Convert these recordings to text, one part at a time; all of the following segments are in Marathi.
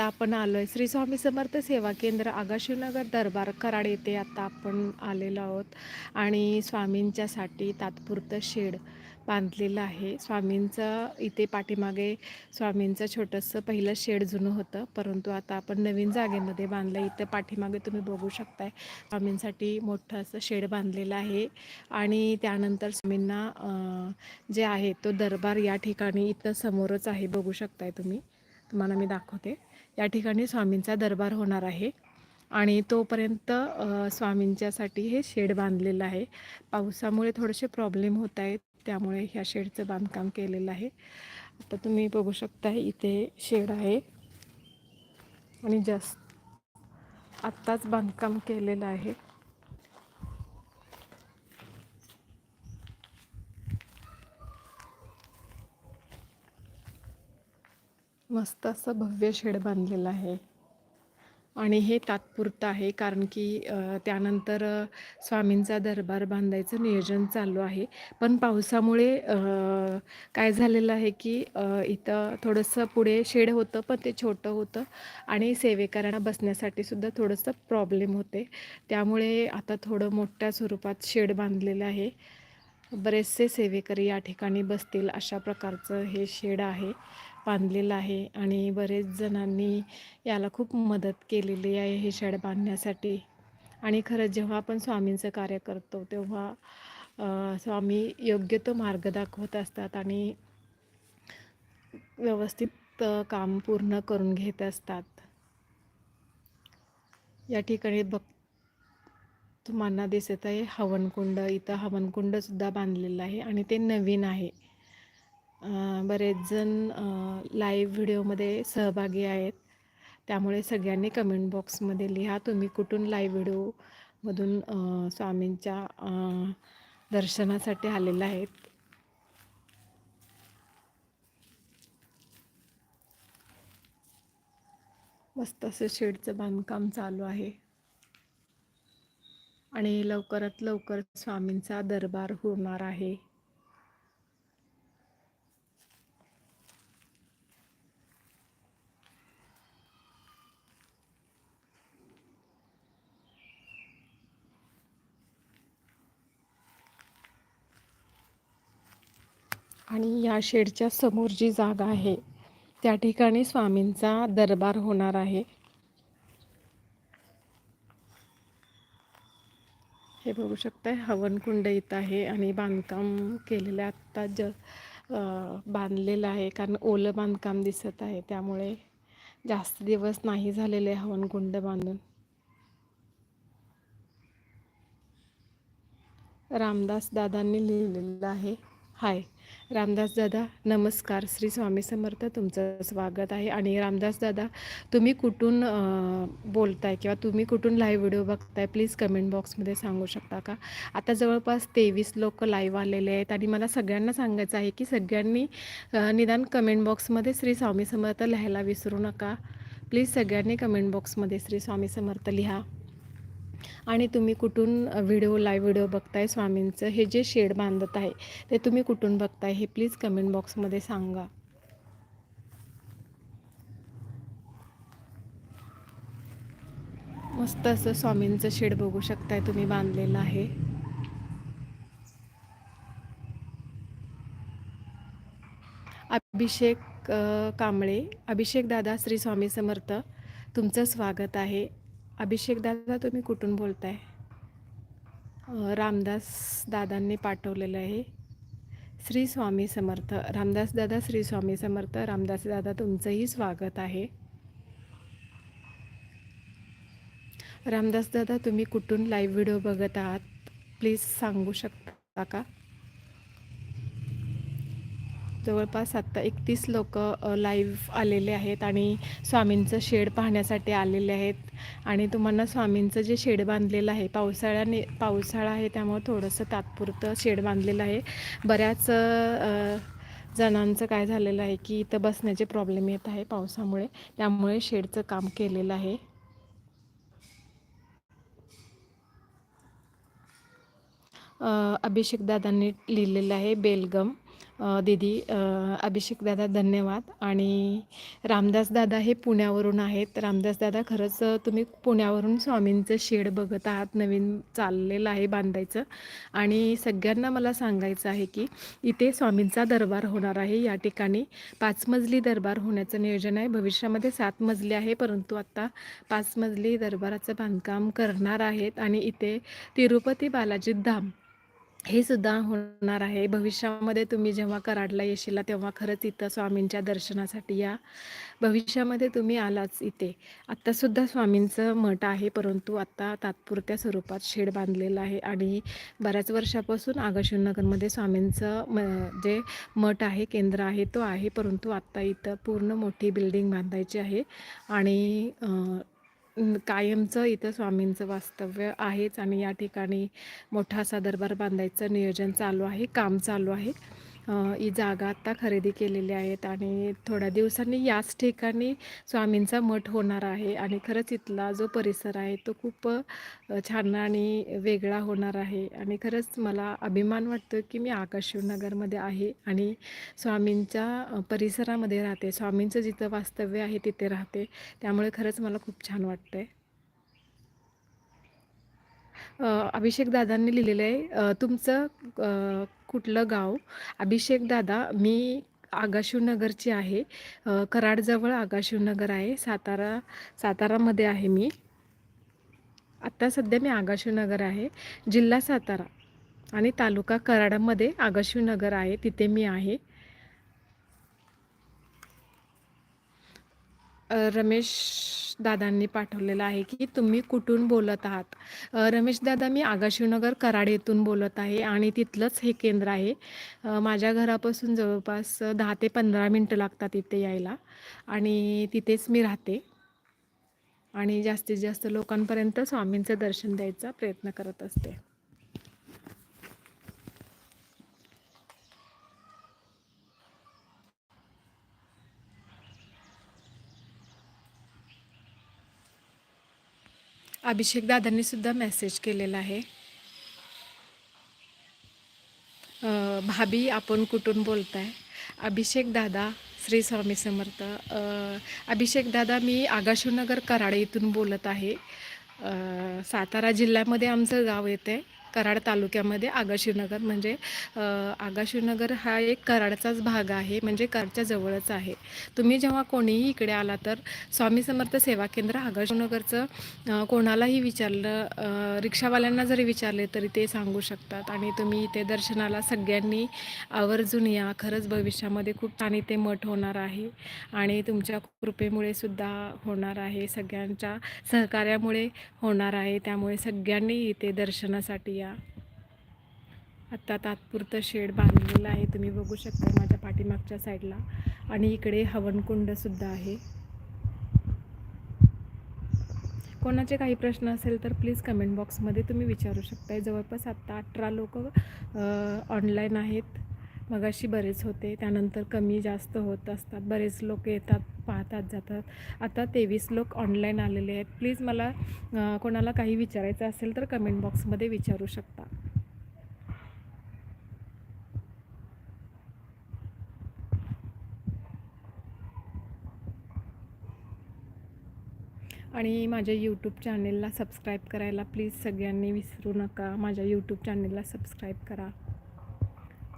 आता आपण आलो आहे श्री स्वामी समर्थ सेवा केंद्र आगाशिवनगर दरबार कराड येथे आता आपण आलेलो आहोत. आणि स्वामींच्यासाठी तात्पुरतं शेड बांधलेलं आहे. स्वामींचं इथे पाठीमागे स्वामींचं छोटंसं पहिलं शेड जुनं होतं. परंतु आता आपण नवीन जागेमध्ये बांधलं इथं पाठीमागे तुम्ही बघू शकताय. स्वामींसाठी मोठं असं शेड बांधलेलं आहे. आणि त्यानंतर स्वामींना जे आहे तो दरबार या ठिकाणी इथं समोरच आहे. बघू शकताय तुम्ही. तुम्हाला मी दाखवते. या ठिकाणी स्वामींचा दरबार होणार आहे. आणि तोपर्यंत स्वामींच्यासाठी हे शेड बांधलेलं आहे. पावसामुळे थोडेसे प्रॉब्लेम होत आहेत. त्यामुळे ह्या शेडचं बांधकाम केलेलं आहे. आता तुम्ही बघू शकता इथे शेड आहे. आणि जास्त आत्ताच बांधकाम केलेलं आहे. मस्त असं भव्य शेड बांधलेलं आहे. आणि हे तात्पुरतं आहे कारण की त्यानंतर स्वामींचा दरबार बांधायचं नियोजन चालू आहे. पण पावसामुळे काय झालेलं आहे की इथं थोडंसं पुढे शेड होतं पण ते छोटं होतं आणि सेवेकऱ्यांना बसण्यासाठी सुद्धा थोडंसं प्रॉब्लेम होते. त्यामुळे आता थोडं मोठ्या स्वरूपात शेड बांधलेलं आहे. बरेचसे सेवेकरी या ठिकाणी बसतील अशा प्रकारचं हे शेड आहे. बांधलेलं आहे आणि बरेच जणांनी याला खूप मदत केलेली आहे हे शेड बांधण्यासाठी. आणि खरंच जेव्हा आपण स्वामींचं कार्य करतो तेव्हा स्वामी योग्य तो मार्ग दाखवत असतात आणि व्यवस्थित काम पूर्ण करून घेत असतात. या ठिकाणी बघ तुम्हाला दिसत आहे हवनकुंड. इथं हवनकुंडसुद्धा बांधलेलं आहे आणि ते नवीन आहे. बरेच जण लाईव्ह व्हिडिओमध्ये सहभागी आहेत. त्यामुळे सगळ्यांनी कमेंट बॉक्समध्ये लिहा तुम्ही कुठून लाईव्ह व्हिडिओमधून स्वामींच्या दर्शनासाठी आलेला आहेत. मस्त असं शेडचं बांधकाम चालू आहे. आणि लवकरात लवकर स्वामींचा दरबार होणार आहे. आणि या शेडच्या समोर जी जागा आहे त्या ठिकाणी स्वामींचा दरबार होणार आहे. हे बघू शकताय हवनकुंड इथं आहे आणि बांधकाम केलेलं आत्ता ज बांधलेलं आहे कारण ओलं बांधकाम दिसत आहे त्यामुळे जास्त दिवस नाही झालेले हवनकुंड बांधून. रामदास दादांनी लिहिलेलं आहे. हाय. रामदास दादा नमस्कार. श्री स्वामी समर्थ तुमचं स्वागत आहे. आणि रामदास दादा तुम्ही कुठून बोलताय किंवा तुम्ही कुठून लाईव्ह व्हिडिओ बघताय प्लीज कमेंट बॉक्समध्ये सांगू शकता का? आता जवळपास तेवीस लोक लाईव्ह आलेले आहेत आणि मला सगळ्यांना सांगायचं आहे की सगळ्यांनी निदान कमेंट बॉक्समध्ये श्री स्वामी समर्थ लिहायला विसरू नका. प्लीज सगळ्यांनी कमेंट बॉक्समध्ये श्री स्वामी समर्थ लिहा. आणि तुम्ही कुठून व्हिडिओ लाईव्ह व्हिडिओ बघताय स्वामींचं हे जे शेड बांधत आहे ते तुम्ही कुठून बघताय हे प्लीज कमेंट बॉक्समध्ये सांगा. मस्त असं स्वामींचं शेड बघू शकताय तुम्ही बांधलेलं आहे. अभिषेक कांबळे अभिषेक दादा श्री स्वामी समर्थ तुमचं स्वागत आहे. अभिषेक दादा तुम्ही कुठून बोलताय? रामदास दादांनी पाठवलेलं आहे. श्री स्वामी समर्थ रामदास दादा श्री स्वामी समर्थ रामदास दादा तुमचंही स्वागत आहे. रामदास दादा तुम्ही कुठून लाईव्ह व्हिडिओ बघत आहात? प्लीज सांगू शकता का? जवळपास आत्ता एकतीस लोक लाईव्ह आलेले आहेत आणि स्वामींचं शेड पाहण्यासाठी आलेले आहेत. आणि तुम्हाला स्वामींचं जे शेड बांधलेलं आहे पावसाळ्याने पावसाळा आहे त्यामुळं थोडंसं तात्पुरतं शेड बांधलेलं आहे. बऱ्याच जणांचं काय झालेलं आहे की इथं बसण्याचे प्रॉब्लेम येत आहे पावसामुळे. त्यामुळे शेडचं काम केलेलं आहे. अभिषेकदादांनी अभिषेक दादांनी लिहिलेलं आहे बेलगम. दीदी अभिषेक दादा धन्यवाद. आणि रामदास दादा हे पुण्यावरून आहेत. रामदास दादा खरंच तुम्ही पुण्यावरून स्वामींचं शेड बघत आहात. नवीन चाललेलं आहे बांधायचं. आणि सगळ्यांना मला सांगायचं आहे की इथे स्वामींचा दरबार होणार आहे. या ठिकाणी पाच मजली दरबार होण्याचं नियोजन आहे. भविष्यामध्ये सात मजली आहे परंतु आत्ता पाच मजली दरबाराचं बांधकाम करणार आहेत. आणि इथे तिरुपती बालाजी धाम हे सुद्धा होणार आहे. भविष्यामध्ये तुम्ही जेव्हा कराडला येशील तेव्हा खरंच इथं स्वामींच्या दर्शनासाठी या. भविष्यामध्ये तुम्ही आलाच इथे. आत्तासुद्धा स्वामींचं मठ आहे परंतु आत्ता तात्पुरत्या स्वरूपात शेड बांधलेलं आहे आणि बऱ्याच वर्षापासून आगाशिवनगरमध्ये स्वामींचं म जे मठ आहे केंद्र आहे तो आहे. परंतु आत्ता इथं पूर्ण मोठी बिल्डिंग बांधायची आहे आणि कायमचं इथं स्वामींचं वास्तव्य आहेच आणि या ठिकाणी मोठा असा दरबार बांधायचं नियोजन चालू आहे काम चालू आहे. ही जागा आत्ता खरेदी केलेली आहेत आणि थोड्या दिवसांनी याच ठिकाणी स्वामींचा मठ होणार आहे. आणि खरंच इथला जो परिसर आहे तो खूप छान आणि वेगळा होणार आहे. आणि खरंच मला अभिमान वाटतो की मी आकाशशिवनगरमध्ये आहे आणि स्वामींच्या परिसरामध्ये राहते. स्वामींचं जिथं वास्तव्य आहे तिथे राहते. त्यामुळे खरंच मला खूप छान वाटतं आहे अभिषेक दादांनी लिहिलेलं आहे तुमचं अ, कुठलं गाव? अभिषेक दादा मी आगाशिवनगरची आहे अ, कराडजवळ आगाशिवनगर आहे सातारा सातारामध्ये आहे मी. आत्ता सध्या मी आगाशिवनगर आहे जिल्हा सातारा आणि तालुका कराडामध्ये आगाशिवनगर आहे तिथे मी आहे. रमेश दादांनी पाठवलेलं आहे की तुम्ही कुठून बोलत आहात? रमेश दादा मी आगाशिवनगर कराड येथून बोलत आहे आणि तिथलंच हे केंद्र आहे. माझ्या घरापासून जवळपास दहा ते पंधरा मिनटं लागतात इथे यायला आणि तिथेच मी राहते. आणि जास्तीत जास्त लोकांपर्यंत स्वामींचं दर्शन द्यायचा प्रयत्न करत असते. अभिषेक दादांनी सुद्धा मेसेज केलेला आहे. भाभी आपण कुठून बोलताय? अभिषेक दादा श्री स्वामी समर्थ. अभिषेक दादा मी आगाशिवनगर कराड इथून बोलत आहे. सातारा जिल्ह्यामध्ये आमचं गाव येते कराड तालुक्यामध्ये आगाशिवनगर म्हणजे अ, हा एक कराडचाच भाग आहे म्हणजे कराडच्या जवळच आहे. तुम्ही जेव्हा कोणीही इकडे आला तर स्वामी समर्थ सेवा केंद्र आगाशीनगरचं कोणालाही विचारलं रिक्षावाल्यांना जरी विचारले तरी ते सांगू शकतात. आणि तुम्ही इथे दर्शनाला सगळ्यांनी आवर्जून या. खरंच भविष्यामध्ये खूप छान इथे मठ होणार आहे. आणि तुमच्या कृपेमुळे सुद्धा होणार आहे. सगळ्यांच्या सहकार्यामुळे होणार आहे. त्यामुळे सगळ्यांनी इथे दर्शनासाठी या आत्ता तात्पुरतं शेड बांधलेलं आहे. तुम्ही बघू शकता माझ्या पाठीमागच्या साईडला. आणि इकडे हवनकुंडसुद्धा आहे. कोणाचे काही प्रश्न असेल तर प्लीज कमेंट बॉक्समध्ये तुम्ही विचारू शकता जवळपास आत्ता अठरा लोक ऑनलाईन आहेत. मगाशी बरेच होते त्यानंतर कमी जास्त होत असतात. बरेच लोक येतात पाहतात जातात. आता तेवीस लोक ऑनलाईन आलेले आहेत. प्लीज मला कोणाला काही विचारायचं असेल तर कमेंट बॉक्समध्ये विचारू शकता. आणि माझ्या यूट्यूब चॅनेलला सबस्क्राईब करायला प्लीज सगळ्यांनी विसरू नका. माझ्या यूट्यूब चॅनेलला सबस्क्राईब करा.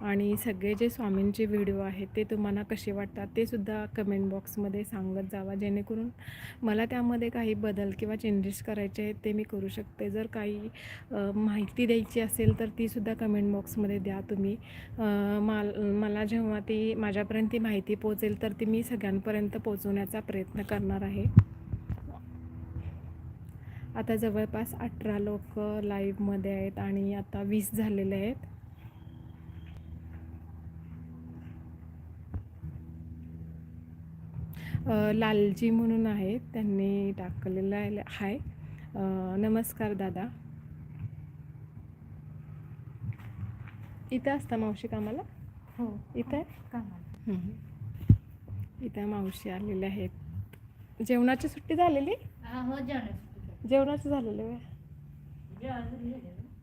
आणि सगळे जे स्वामींचे व्हिडिओ आहेत ते तुम्हाला कसे वाटतात ते सुद्धा कमेंट बॉक्समध्ये सांगत जावा. जेणेकरून मला त्यामध्ये काही बदल किंवा चेंजेस करायचे आहेत ते मी करू शकते. जर काही माहिती द्यायची असेल तर तीसुद्धा कमेंट बॉक्समध्ये द्या तुम्ही. माल मला जेव्हा ती माझ्यापर्यंत ती माहिती पोचेल तर ती मी सगळ्यांपर्यंत पोचवण्याचा प्रयत्न करणार आहे. आता जवळपास अठरा लोक लाईव्हमध्ये आहेत आणि आता वीस झालेले आहेत अ, लालजी म्हणून आहेत. त्यांनी टाकलेलं आहे नमस्कार दादा. इथं असता मावशी कामाला? हो. इथं आहे? कामाला. इथं मावशी आलेल्या आहेत. जेवणाची सुट्टी झालेली? हा, हो जेवण जेवणाचं झालेलं आहे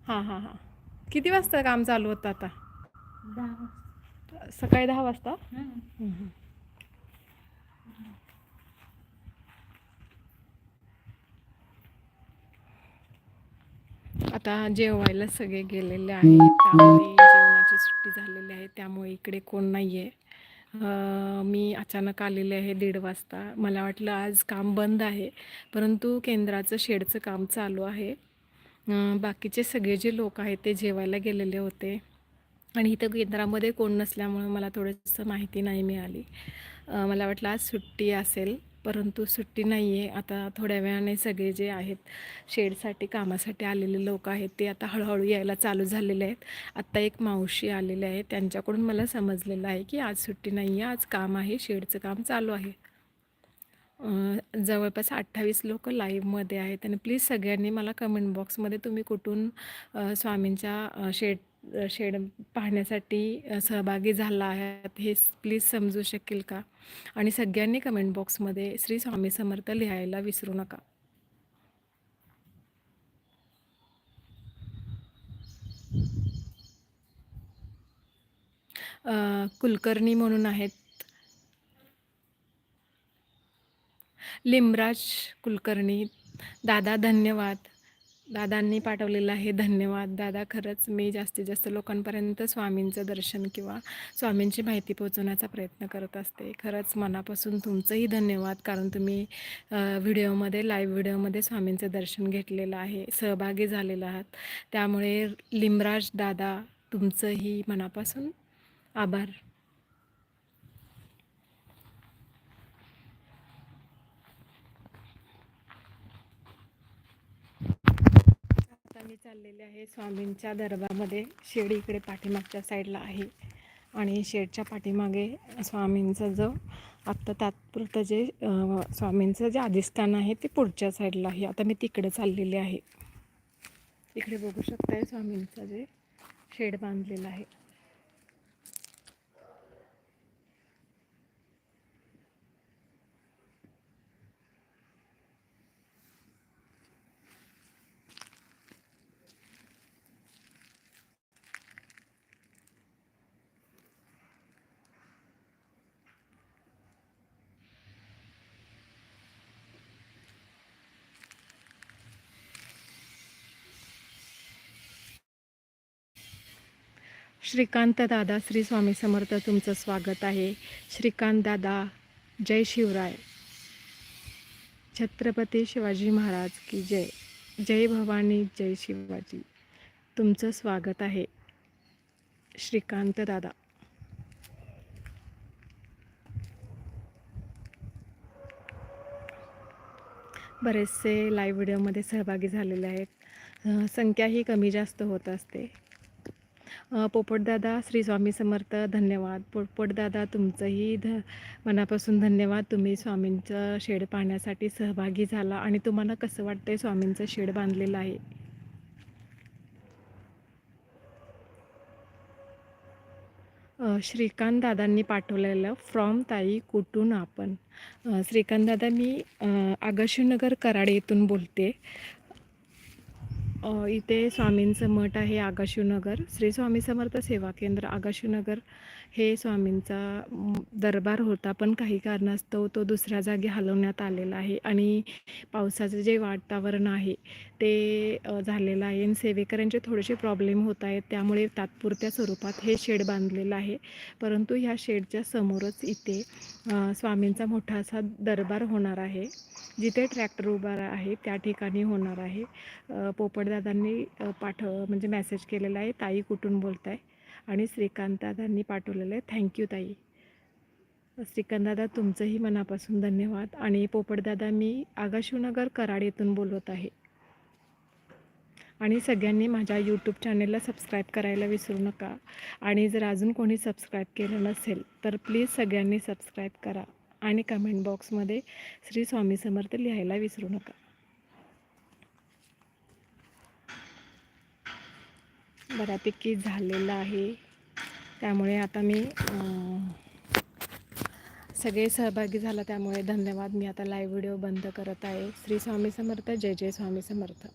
हां हां हां. किती वाजता काम चालू होतं आता. सकाळी दहा वाजता? आता जेवायला सगळे गेलेले आहेत. त्यामुळे जेवणाची सुट्टी झालेली आहे. त्यामुळे इकडे कोण नाही आहे मी अचानक आलेले आहे दीड वाजता. मला वाटलं आज काम बंद आहे. परंतु केंद्राचं शेडचं काम चालू आहे. बाकीचे सगळे जे लोक आहेत ते जेवायला गेलेले होते. आणि इथं केंद्रामध्ये कोण नसल्यामुळं मला थोडंसं माहिती नाही मिळाली. मला वाटलं आज सुट्टी असेल. परंतु सुट्टी नाही आहे आता थोड्या वेळाने सगळे जे आहेत शेडसाठी कामासाठी आलेले लोक आहेत ते आता हळूहळू यायला चालू झालेले आहेत. आत्ता एक मावशी आलेले आहेत त्यांच्याकडून मला समजलेलं आहे की आज सुट्टी नाही आहे आज काम आहे शेडचं काम चालू आहे. जवळपास अठ्ठावीस लोक लाईव्हमध्ये आहेत. आणि प्लीज सगळ्यांनी मला कमेंट बॉक्समध्ये तुम्ही कुठून स्वामींच्या शेड शेड पाहण्यासाठी सहभागी झाला आहात हे प्लीज समजू शकेल का? आणि सगळ्यांनी कमेंट बॉक्समध्ये श्री स्वामी समर्थ लिहायला विसरू नका. कुलकर्णी म्हणून आहेत. लिमराज कुलकर्णी दादा धन्यवाद. दादांनी पाठवलेलं आहे. धन्यवाद. दादा खरंच मी जास्तीत जास्त लोकांपर्यंत स्वामींचं दर्शन किंवा स्वामींची माहिती पोहोचवण्याचा प्रयत्न करत असते. खरंच मनापासून तुमचंही धन्यवाद कारण तुम्ही व्हिडिओमध्ये लाईव्ह व्हिडिओमध्ये स्वामींचं दर्शन घेतलेलं आहे. सहभागी झालेलं आहात. त्यामुळे लिमराज दादा तुमचंही मनापासून आभार. आता मी चाललेले आहे. स्वामींच्या दरबारमध्ये शेड इकडे पाठीमागच्या साईडला आहे. आणि शेडच्या पाठीमागे स्वामींचं जो आत्ता तात्पुरतं जे स्वामींचं जे अधिष्ठान आहे ते पुढच्या साईडला आहे. आता मी तिकडे चाललेले आहे. इकडे बघू शकताय स्वामींचं जे शेड बांधलेलं आहे. श्रीकांत दादा श्री स्वामी समर्थ तुमचं स्वागत आहे. श्रीकांत दादा जय शिवराय. छत्रपती शिवाजी महाराज की जय. जय भवानी जय शिवाजी. तुमचं स्वागत आहे. श्रीकांत दादा. बरेचसे लाईव्ह व्हिडिओमध्ये सहभागी झालेले आहेत. संख्याही संख्या ही कमी जास्त होत असते. पोपटदादा श्री स्वामी समर्थ धन्यवाद. पोपटदादा तुमचंही ध मनापासून धन्यवाद. तुम्ही स्वामींचं शेड पाहण्यासाठी सहभागी झाला आणि तुम्हाला कसं वाटतंय स्वामींचं शेड बांधलेलं आहे? श्रीकांत दादांनी पाठवलेलं फ्रॉम ताई कुठून आपण? श्रीकांत दादा मी अ, आगाशीनगर कराड येथून बोलते. इथे स्वामींचं मठ आहे आगाशीनगर श्री स्वामी समर्थ सेवा केंद्र आगाशीनगर हे स्वामींचा दरबार होता पण काही कारणास्तव तो दुसऱ्या जागी हलवण्यात आलेला आहे. आणि पावसाचं जे वातावरण आहे ते झालेलं आहे. आणि सेवेकऱ्यांचे थोडेसे प्रॉब्लेम होत आहेत. त्यामुळे तात्पुरत्या स्वरूपात हे शेड बांधलेलं आहे. परंतु ह्या शेडच्या समोरच इथे स्वामींचा मोठा असा दरबार होणार आहे. जिथे ट्रॅक्टर उभा आहे त्या ठिकाणी होणार आहे. पोपटदादांनी पाठ पाठव म्हणजे मेसेज केलेला आहे. ताई कुठून बोलताय? आणि श्रीकांतदादांनी पाठवलेलं आहे. थँक्यू ताई. श्रीकांतदादा तुमचंही मनापासून धन्यवाद. आणि पोपटदादा मी आगाशिवनगर कराड येथून बोलत आहे. आणि सगळ्यांनी माझ्या यूट्यूब चॅनेलला सबस्क्राईब करायला विसरू नका. आणि जर अजून कोणी सबस्क्राईब केलं नसेल तर प्लीज सगळ्यांनी सबस्क्राईब करा. आणि कमेंट बॉक्समध्ये श्री स्वामी समर्थ लिहायला विसरू नका. बऱ्यापैकी झालेलं आहे. त्यामुळे आता मी सगळे सहभागी झाला. त्यामुळे धन्यवाद. मी आता लाईव्ह व्हिडिओ बंद करत आहे. श्री स्वामी समर्थ. जय जय स्वामी समर्थ.